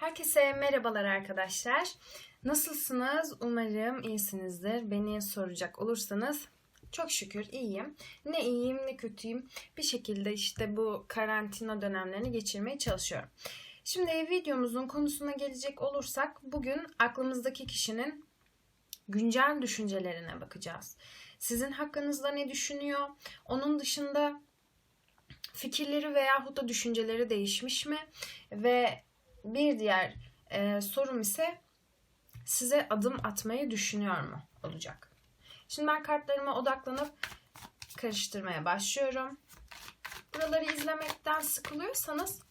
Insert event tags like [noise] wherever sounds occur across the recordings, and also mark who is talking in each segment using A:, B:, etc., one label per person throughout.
A: Herkese merhabalar arkadaşlar. Nasılsınız? Umarım iyisinizdir. Beni soracak olursanız çok şükür iyiyim. Ne iyiyim ne kötüyüm. Bir şekilde işte bu karantina dönemlerini geçirmeye çalışıyorum. Şimdi videomuzun konusuna gelecek olursak bugün aklımızdaki kişinin güncel düşüncelerine bakacağız. Sizin hakkınızda ne düşünüyor? Onun dışında fikirleri veyahut da düşünceleri değişmiş mi? Ve bir diğer e, sorum ise size adım atmayı düşünüyor mu olacak. Şimdi ben kartlarıma odaklanıp karıştırmaya başlıyorum. Buraları izlemekten sıkılıyorsanız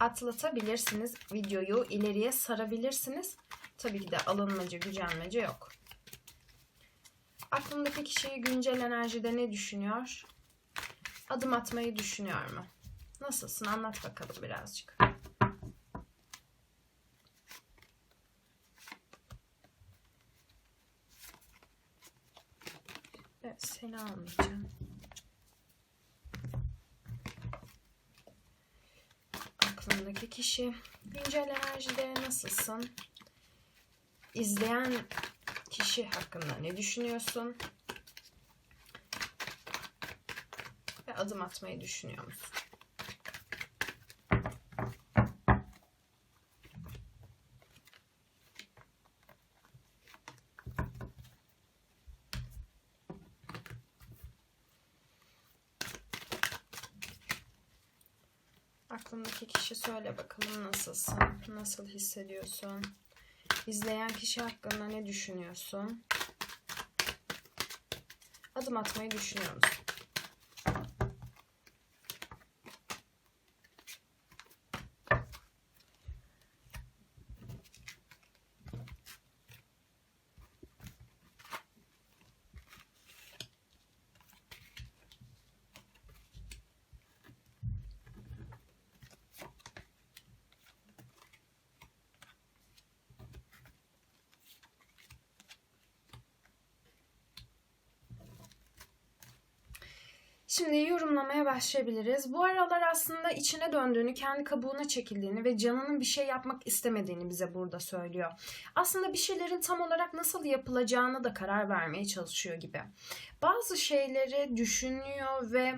A: atlatabilirsiniz. Videoyu ileriye sarabilirsiniz. Tabii ki de alınmacı, gücenmece yok. Aklımdaki kişiyi güncel enerjide ne düşünüyor? Adım atmayı düşünüyor mu? Nasılsın? Anlat bakalım birazcık. Evet, seni almayacağım. Aklımdaki kişi. Güncel enerjide nasılsın? İzleyen kişi hakkında ne düşünüyorsun? Ve adım atmayı düşünüyor musun? Aklındaki kişi söyle bakalım nasılsın? Nasıl hissediyorsun? İzleyen kişi hakkında ne düşünüyorsun? Adım atmayı düşünüyor musun? Şimdi yorumlamaya başlayabiliriz. Bu aralar aslında içine döndüğünü, kendi kabuğuna çekildiğini ve canının bir şey yapmak istemediğini bize burada söylüyor. Aslında bir şeylerin tam olarak nasıl yapılacağına da karar vermeye çalışıyor gibi. Bazı şeyleri düşünüyor ve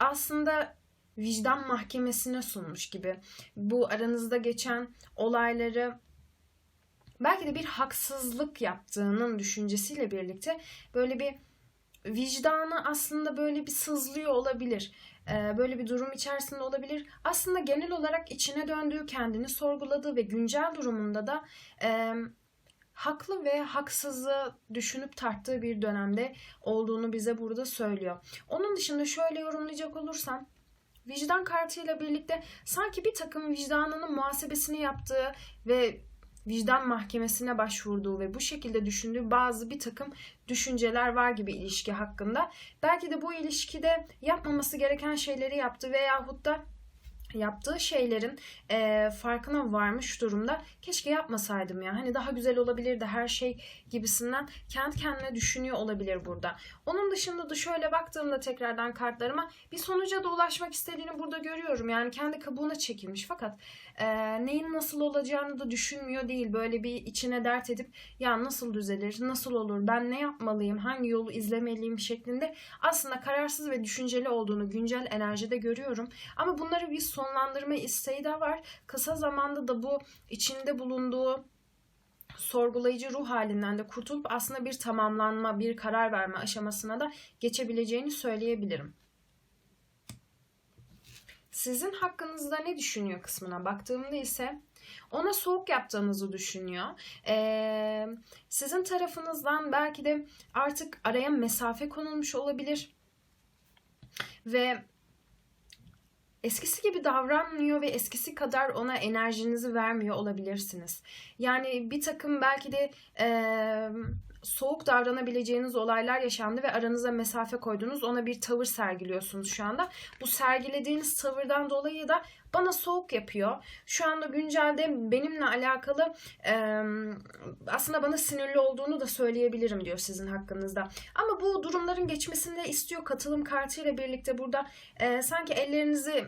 A: aslında vicdan mahkemesine sunmuş gibi. Bu aranızda geçen olayları belki de bir haksızlık yaptığının düşüncesiyle birlikte böyle bir vicdanı aslında böyle bir sızlıyor olabilir. Ee, böyle bir durum içerisinde olabilir. Aslında genel olarak içine döndüğü, kendini sorguladığı ve güncel durumunda da e, haklı ve haksızı düşünüp tarttığı bir dönemde olduğunu bize burada söylüyor. Onun dışında şöyle yorumlayacak olursam vicdan kartıyla birlikte sanki bir takım vicdanının muhasebesini yaptığı ve vicdan mahkemesine başvurduğu ve bu şekilde düşündüğü bazı bir takım düşünceler var gibi ilişki hakkında. Belki de bu ilişkide yapmaması gereken şeyleri yaptı veyahut da yaptığı şeylerin e, farkına varmış durumda. Keşke yapmasaydım ya. Hani daha güzel olabilirdi her şey gibisinden kendi kendine düşünüyor olabilir burada. Onun dışında da şöyle baktığımda tekrardan kartlarıma bir sonuca da ulaşmak istediğini burada görüyorum. Yani kendi kabuğuna çekilmiş fakat e, neyin nasıl olacağını da düşünmüyor değil. Böyle bir içine dert edip ya nasıl düzelir, nasıl olur, ben ne yapmalıyım, hangi yolu izlemeliyim şeklinde aslında kararsız ve düşünceli olduğunu güncel enerjide görüyorum. Ama bunları bir sonlandırma isteği de var. Kısa zamanda da bu içinde bulunduğu sorgulayıcı ruh halinden de kurtulup aslında bir tamamlanma, bir karar verme aşamasına da geçebileceğini söyleyebilirim. Sizin hakkınızda ne düşünüyor kısmına baktığımda ise ona soğuk yaptığınızı düşünüyor. Ee, sizin tarafınızdan belki de artık araya mesafe konulmuş olabilir. Ve eskisi gibi davranmıyor ve eskisi kadar ona enerjinizi vermiyor olabilirsiniz. Yani bir takım belki de e, soğuk davranabileceğiniz olaylar yaşandı ve aranıza mesafe koydunuz. Ona bir tavır sergiliyorsunuz şu anda. Bu sergilediğiniz tavırdan dolayı da bana soğuk yapıyor. Şu anda güncelde benimle alakalı e, aslında bana sinirli olduğunu da söyleyebilirim diyor sizin hakkınızda. Ama bu durumların geçmesini de istiyor katılım kartıyla birlikte burada e, sanki ellerinizi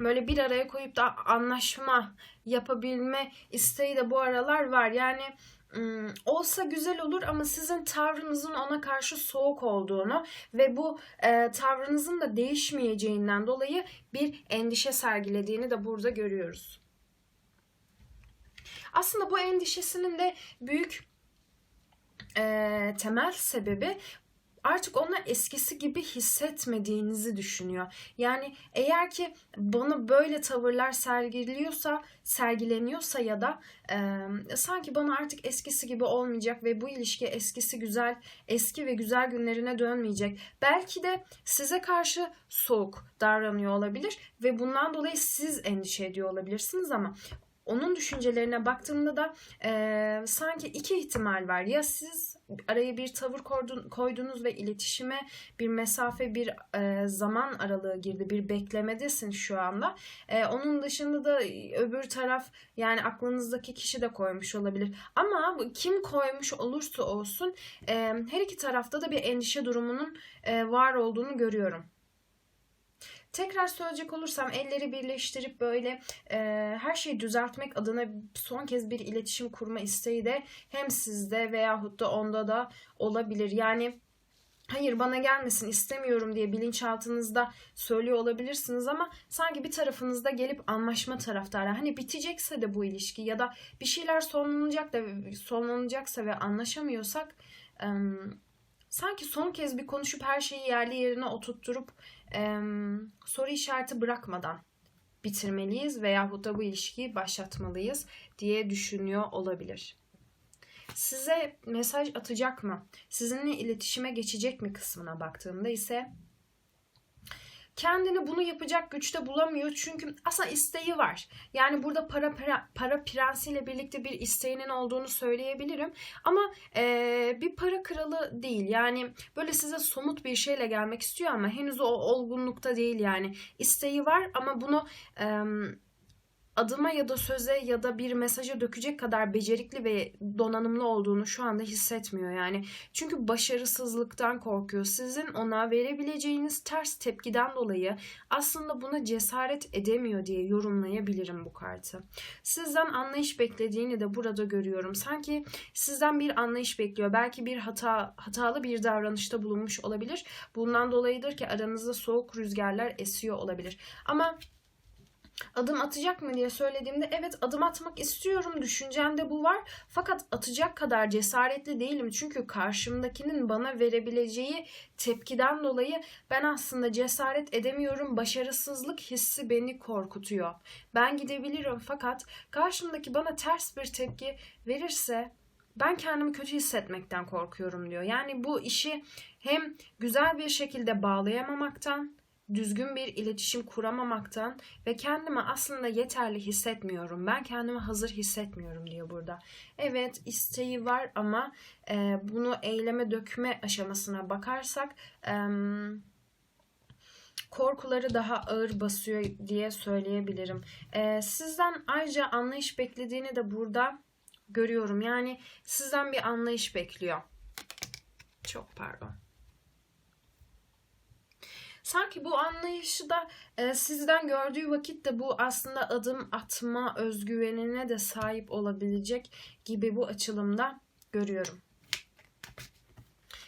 A: böyle bir araya koyup da anlaşma yapabilme isteği de bu aralar var. Yani olsa güzel olur ama sizin tavrınızın ona karşı soğuk olduğunu ve bu e, tavrınızın da değişmeyeceğinden dolayı bir endişe sergilediğini de burada görüyoruz. Aslında bu endişesinin de büyük e, temel sebebi artık ona eskisi gibi hissetmediğinizi düşünüyor. Yani eğer ki bana böyle tavırlar sergiliyorsa, sergileniyorsa ya da e, sanki bana artık eskisi gibi olmayacak ve bu ilişki eskisi güzel, eski ve güzel günlerine dönmeyecek. Belki de size karşı soğuk davranıyor olabilir ve bundan dolayı siz endişe ediyor olabilirsiniz ama onun düşüncelerine baktığımda da e, sanki iki ihtimal var. Ya siz araya bir tavır koydun, koydunuz ve iletişime bir mesafe, bir e, zaman aralığı girdi. Bir beklemedesin şu anda. E, onun dışında da öbür taraf yani aklınızdaki kişi de koymuş olabilir. Ama kim koymuş olursa olsun e, her iki tarafta da bir endişe durumunun e, var olduğunu görüyorum. Tekrar söyleyecek olursam elleri birleştirip böyle e, her şeyi düzeltmek adına son kez bir iletişim kurma isteği de hem sizde veyahut da onda da olabilir. Yani hayır bana gelmesin istemiyorum diye bilinçaltınızda söylüyor olabilirsiniz ama sanki bir tarafınızda gelip anlaşma taraftarı. Hani bitecekse de bu ilişki ya da bir şeyler sonlanacak da sonlanacaksa ve anlaşamıyorsak sanki son kez bir konuşup her şeyi yerli yerine oturtturup e, soru işareti bırakmadan bitirmeliyiz veyahut da bu ilişkiyi başlatmalıyız diye düşünüyor olabilir. Size mesaj atacak mı? Sizinle iletişime geçecek mi kısmına baktığımda ise kendini bunu yapacak güçte bulamıyor çünkü aslında isteği var. Yani burada para para, para prensiyle birlikte bir isteğinin olduğunu söyleyebilirim. Ama e, bir para kralı değil. Yani böyle size somut bir şeyle gelmek istiyor ama henüz o olgunlukta değil yani. isteği var ama bunu e, adıma ya da söze ya da bir mesaja dökecek kadar becerikli ve donanımlı olduğunu şu anda hissetmiyor yani. Çünkü başarısızlıktan korkuyor. Sizin ona verebileceğiniz ters tepkiden dolayı aslında buna cesaret edemiyor diye yorumlayabilirim bu kartı. Sizden anlayış beklediğini de burada görüyorum. Sanki sizden bir anlayış bekliyor. Belki bir hata hatalı bir davranışta bulunmuş olabilir. Bundan dolayıdır ki aranızda soğuk rüzgarlar esiyor olabilir. Ama adım atacak mı diye söylediğimde evet adım atmak istiyorum. düşüncemde bu var. Fakat atacak kadar cesaretli değilim. Çünkü karşımdakinin bana verebileceği tepkiden dolayı ben aslında cesaret edemiyorum. Başarısızlık hissi beni korkutuyor. Ben gidebilirim fakat karşımdaki bana ters bir tepki verirse ben kendimi kötü hissetmekten korkuyorum diyor. Yani bu işi hem güzel bir şekilde bağlayamamaktan düzgün bir iletişim kuramamaktan ve kendimi aslında yeterli hissetmiyorum. Ben kendimi hazır hissetmiyorum diyor burada. Evet isteği var ama e, bunu eyleme dökme aşamasına bakarsak e, korkuları daha ağır basıyor diye söyleyebilirim. E, sizden ayrıca anlayış beklediğini de burada görüyorum. Yani sizden bir anlayış bekliyor. Çok pardon. Sanki bu anlayışı da e, sizden gördüğü vakit de bu aslında adım atma özgüvenine de sahip olabilecek gibi bu açılımda görüyorum.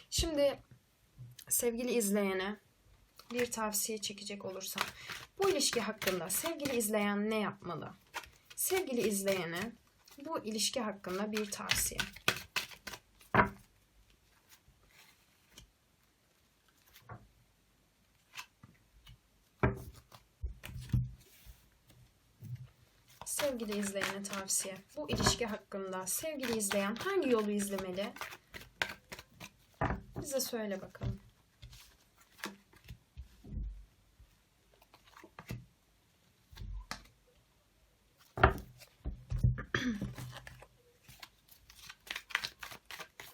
A: Şimdi sevgili izleyene bir tavsiye çekecek olursam bu ilişki hakkında sevgili izleyen ne yapmalı? Sevgili izleyene bu ilişki hakkında bir tavsiye. Sevgili izleyene tavsiye. Bu ilişki hakkında sevgili izleyen hangi yolu izlemeli? Bize söyle bakalım. [clears throat]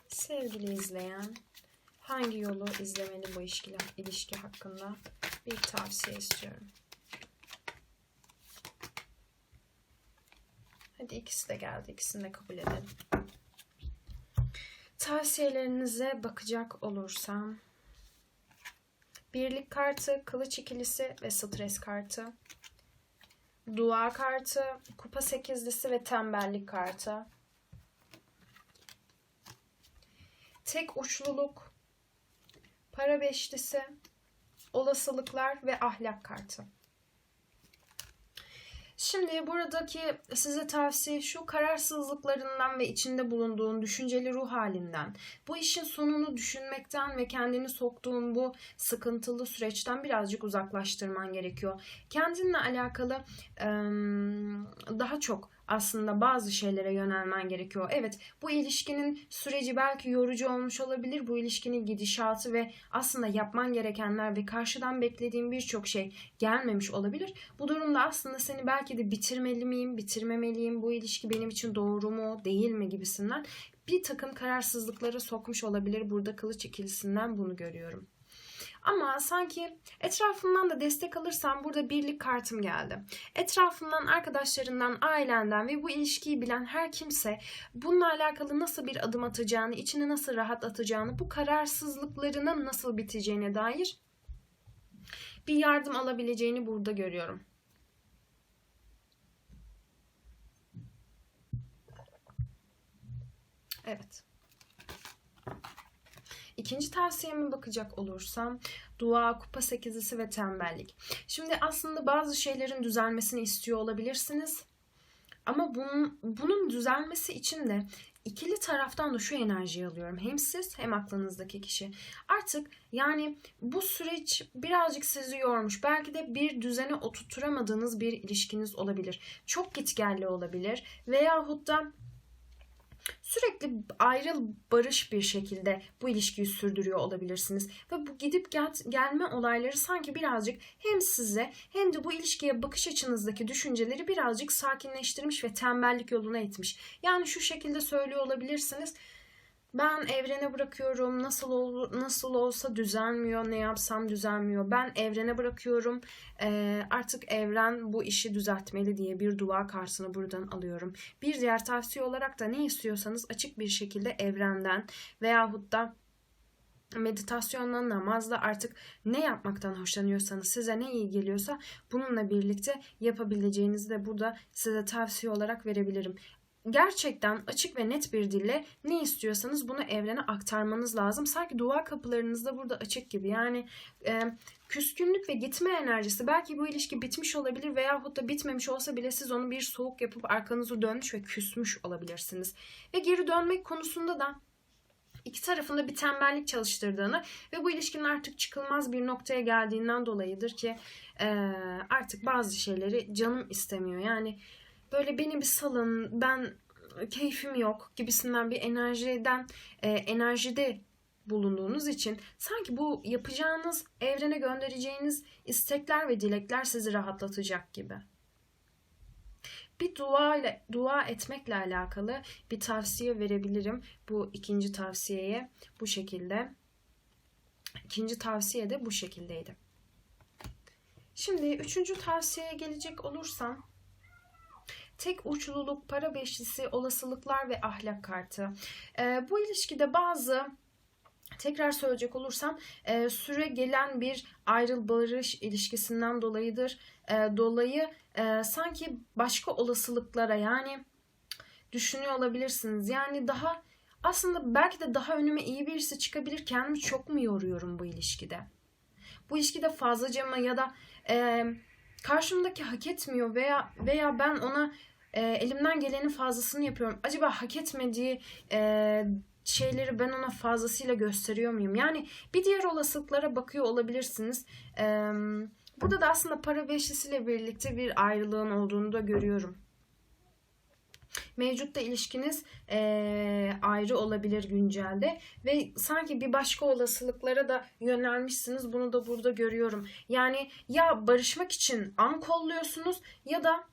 A: sevgili izleyen hangi yolu izlemeli bu ilişki, ilişki hakkında bir tavsiye istiyorum. Hadi ikisi de geldi. İkisini de kabul edelim. Tavsiyelerinize bakacak olursam birlik kartı, kılıç ikilisi ve stres kartı. Dua kartı, kupa sekizlisi ve tembellik kartı. Tek uçluluk, para beşlisi, olasılıklar ve ahlak kartı. Şimdi buradaki size tavsiye şu kararsızlıklarından ve içinde bulunduğun düşünceli ruh halinden, bu işin sonunu düşünmekten ve kendini soktuğun bu sıkıntılı süreçten birazcık uzaklaştırman gerekiyor. Kendinle alakalı daha çok aslında bazı şeylere yönelmen gerekiyor. Evet bu ilişkinin süreci belki yorucu olmuş olabilir. Bu ilişkinin gidişatı ve aslında yapman gerekenler ve karşıdan beklediğin birçok şey gelmemiş olabilir. Bu durumda aslında seni belki de bitirmeli miyim, bitirmemeliyim, bu ilişki benim için doğru mu, değil mi gibisinden bir takım kararsızlıklara sokmuş olabilir. Burada kılıç ikilisinden bunu görüyorum. Ama sanki etrafından da destek alırsam burada birlik kartım geldi. Etrafından, arkadaşlarından, ailenden ve bu ilişkiyi bilen her kimse bununla alakalı nasıl bir adım atacağını, içini nasıl rahat atacağını, bu kararsızlıklarının nasıl biteceğine dair bir yardım alabileceğini burada görüyorum. Evet. İkinci tavsiyeme bakacak olursam dua, kupa sekizisi ve tembellik. Şimdi aslında bazı şeylerin düzelmesini istiyor olabilirsiniz. Ama bunun, bunun düzelmesi için de ikili taraftan da şu enerjiyi alıyorum. Hem siz hem aklınızdaki kişi. Artık yani bu süreç birazcık sizi yormuş. Belki de bir düzene oturtamadığınız bir ilişkiniz olabilir. Çok gitgelli olabilir. Veyahut da sürekli ayrıl barış bir şekilde bu ilişkiyi sürdürüyor olabilirsiniz. Ve bu gidip gel gelme olayları sanki birazcık hem size hem de bu ilişkiye bakış açınızdaki düşünceleri birazcık sakinleştirmiş ve tembellik yoluna itmiş. Yani şu şekilde söylüyor olabilirsiniz. Ben evrene bırakıyorum. Nasıl ol, nasıl olsa düzelmiyor. Ne yapsam düzelmiyor. Ben evrene bırakıyorum. Ee, artık evren bu işi düzeltmeli diye bir dua kartını buradan alıyorum. Bir diğer tavsiye olarak da ne istiyorsanız açık bir şekilde evrenden veyahut da meditasyonla, namazla artık ne yapmaktan hoşlanıyorsanız, size ne iyi geliyorsa bununla birlikte yapabileceğinizi de burada size tavsiye olarak verebilirim gerçekten açık ve net bir dille ne istiyorsanız bunu evrene aktarmanız lazım. Sanki dua kapılarınız da burada açık gibi. Yani e, küskünlük ve gitme enerjisi belki bu ilişki bitmiş olabilir veyahut da bitmemiş olsa bile siz onu bir soğuk yapıp arkanızı dönmüş ve küsmüş olabilirsiniz. Ve geri dönmek konusunda da iki tarafında bir tembellik çalıştırdığını ve bu ilişkinin artık çıkılmaz bir noktaya geldiğinden dolayıdır ki e, artık bazı şeyleri canım istemiyor. Yani böyle beni bir salın ben keyfim yok gibisinden bir enerjiden e, enerjide bulunduğunuz için sanki bu yapacağınız evrene göndereceğiniz istekler ve dilekler sizi rahatlatacak gibi. Bir dua ile dua etmekle alakalı bir tavsiye verebilirim bu ikinci tavsiyeye bu şekilde. İkinci tavsiye de bu şekildeydi. Şimdi üçüncü tavsiyeye gelecek olursam tek uçluluk, para beşlisi, olasılıklar ve ahlak kartı. E, bu ilişkide bazı Tekrar söyleyecek olursam e, süre gelen bir ayrıl barış ilişkisinden dolayıdır. E, dolayı e, sanki başka olasılıklara yani düşünüyor olabilirsiniz. Yani daha aslında belki de daha önüme iyi birisi çıkabilir. Kendimi çok mu yoruyorum bu ilişkide? Bu ilişkide fazlaca mı ya da e, karşımdaki hak etmiyor veya veya ben ona e, elimden gelenin fazlasını yapıyorum. Acaba hak etmediği e, şeyleri ben ona fazlasıyla gösteriyor muyum? Yani bir diğer olasılıklara bakıyor olabilirsiniz. E, burada da aslında para beşlisiyle birlikte bir ayrılığın olduğunu da görüyorum. Mevcutta ilişkiniz e, ayrı olabilir güncelde ve sanki bir başka olasılıklara da yönelmişsiniz. Bunu da burada görüyorum. Yani ya barışmak için an kolluyorsunuz ya da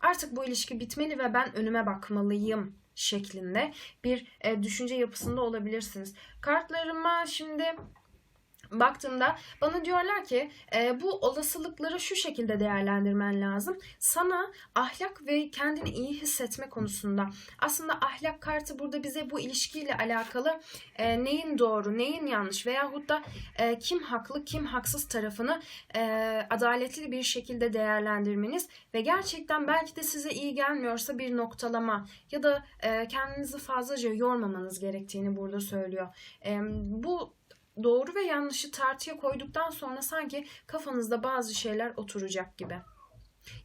A: artık bu ilişki bitmeli ve ben önüme bakmalıyım şeklinde bir e, düşünce yapısında olabilirsiniz. Kartlarıma şimdi baktığımda bana diyorlar ki e, bu olasılıkları şu şekilde değerlendirmen lazım. Sana ahlak ve kendini iyi hissetme konusunda aslında ahlak kartı burada bize bu ilişkiyle alakalı e, neyin doğru, neyin yanlış veyahut da e, kim haklı, kim haksız tarafını e, adaletli bir şekilde değerlendirmeniz ve gerçekten belki de size iyi gelmiyorsa bir noktalama ya da e, kendinizi fazlaca yormamanız gerektiğini burada söylüyor. E, bu doğru ve yanlışı tartıya koyduktan sonra sanki kafanızda bazı şeyler oturacak gibi.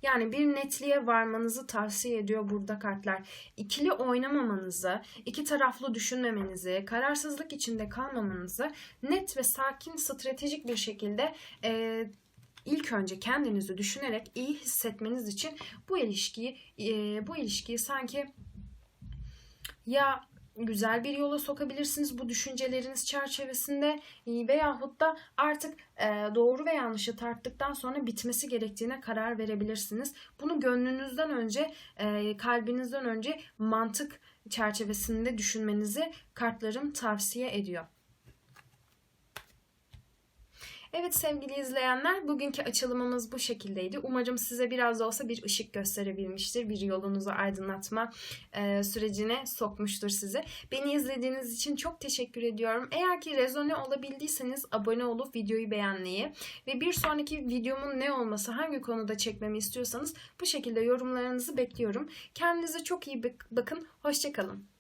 A: Yani bir netliğe varmanızı tavsiye ediyor burada kartlar. İkili oynamamanızı, iki taraflı düşünmemenizi, kararsızlık içinde kalmamanızı net ve sakin, stratejik bir şekilde e, ilk önce kendinizi düşünerek iyi hissetmeniz için bu ilişkiyi e, bu ilişkiyi sanki ya güzel bir yola sokabilirsiniz bu düşünceleriniz çerçevesinde veyahut da artık e, doğru ve yanlışı tarttıktan sonra bitmesi gerektiğine karar verebilirsiniz. Bunu gönlünüzden önce, e, kalbinizden önce mantık çerçevesinde düşünmenizi kartlarım tavsiye ediyor. Evet sevgili izleyenler bugünkü açılımımız bu şekildeydi. Umarım size biraz da olsa bir ışık gösterebilmiştir. Bir yolunuzu aydınlatma e, sürecine sokmuştur sizi. Beni izlediğiniz için çok teşekkür ediyorum. Eğer ki rezone olabildiyseniz abone olup videoyu beğenmeyi ve bir sonraki videomun ne olması, hangi konuda çekmemi istiyorsanız bu şekilde yorumlarınızı bekliyorum. Kendinize çok iyi bakın. Hoşçakalın.